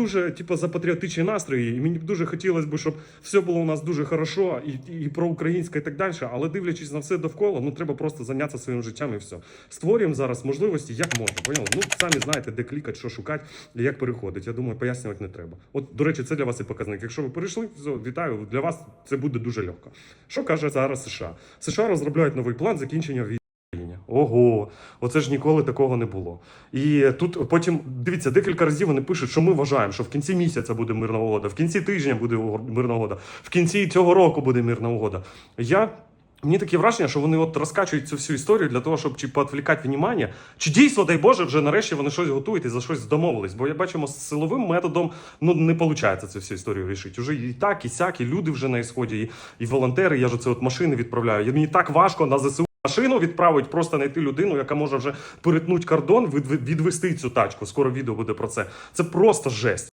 дуже типу, за патріотичні настрої, і мені б дуже хотілося б, щоб все було у нас дуже хорошо і, і проукраїнське і так далі. Але дивлячись на все довкола, ну треба просто зайнятися своїм життям і все. Створюємо зараз можливості, як можна. Поняли? Ну самі знаєте, де клікати, що шукати і як переходити. Я думаю, пояснювати не треба. От, до речі, це для вас і показник. Якщо ви перейшли, все, вітаю. Для вас це буде дуже легко. Що каже зараз США? США розробляють новий план закінчення війни. Ого, оце ж ніколи такого не було. І тут потім дивіться, декілька разів вони пишуть, що ми вважаємо, що в кінці місяця буде мирна угода, в кінці тижня буде мирна угода, в кінці цього року буде мирна угода. Я. Мені таке враження, що вони от розкачують цю всю історію для того, щоб чи поотвлікати внимання, чи дійсно, дай Боже, вже нарешті вони щось готують і за щось домовились. Бо я бачимо, з силовим методом ну не виходить цю всю історію рішити. Уже і так, і сяк, і люди вже на ісході, і, і волонтери. Я ж це от машини відправляю. І Мені так важко на ЗСУ машину відправить, просто знайти людину, яка може вже перетнути кордон, від- від- відвести цю тачку. Скоро відео буде про це. Це просто жесть.